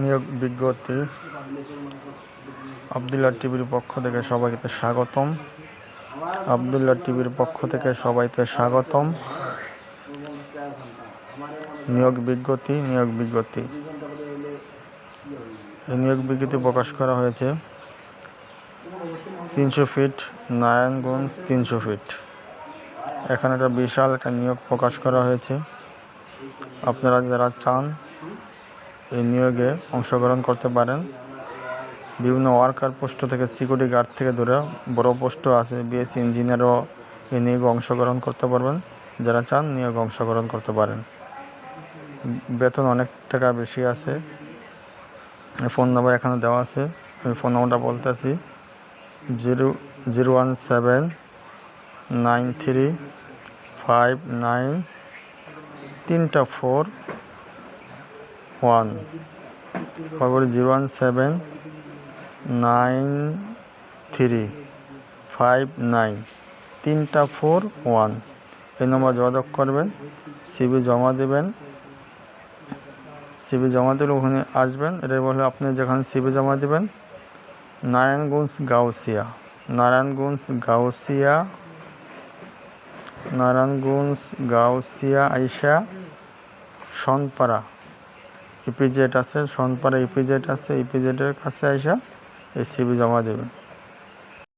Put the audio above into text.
নিয়োগ বিজ্ঞপ্তি আবদুল্লাহ টিভির পক্ষ থেকে সবাইকে স্বাগতম। আবদুল্লাহ টিভির পক্ষ থেকে সবাইকে স্বাগতম। নিয়োগ বিজ্ঞপ্তি নিয়োগ বিজ্ঞপ্তি। এই নিয়োগ বিজ্ঞপ্তি প্রকাশ করা হয়েছে তিনশো ফিট, নারায়ণগঞ্জ তিনশো ফিট। এখানে একটা বিশাল একটা নিয়োগ প্রকাশ করা হয়েছে। আপনারা যারা চান এই নিয়োগে অংশগ্রহণ করতে পারেন। বিভিন্ন ওয়ার্কার পোস্ট থেকে, সিকিউরিটি গার্ড থেকে ধরে বড় পোস্টও আছে, বিএসসি ইঞ্জিনিয়ারও এই নিয়োগে অংশগ্রহণ করতে পারবেন। যারা চান নিয়োগে অংশগ্রহণ করতে পারেন। বেতন অনেক টাকা বেশি আছে। ফোন নাম্বার এখানে দেওয়া আছে। আমি ফোন নাম্বারটা বলতেছি। Zero zero one seven nine three five nine তিনটা ফোর ওয়ান, তারপরে zero one seven, nine three, five nine, তিনটা ফোর ওয়ান। এই নম্বর যোগাযোগ করবেন সিবি জমা দেবেন সিবি জমা দিলে ওখানে আসবেন এটা বলে আপনি যেখানে সিবি জমা দেবেন, নারায়ণগঞ্জ গাউসিয়া নারায়ণগঞ্জ গাউসিয়া নারায়ণগঞ্জ গাউসিয়া আইসা সনপাড়া ইপিজেড আছে সনপাড়া ইপিজেড আছে ইপিজেডের কাছে আইসা এই সিবি জমা দেবেন।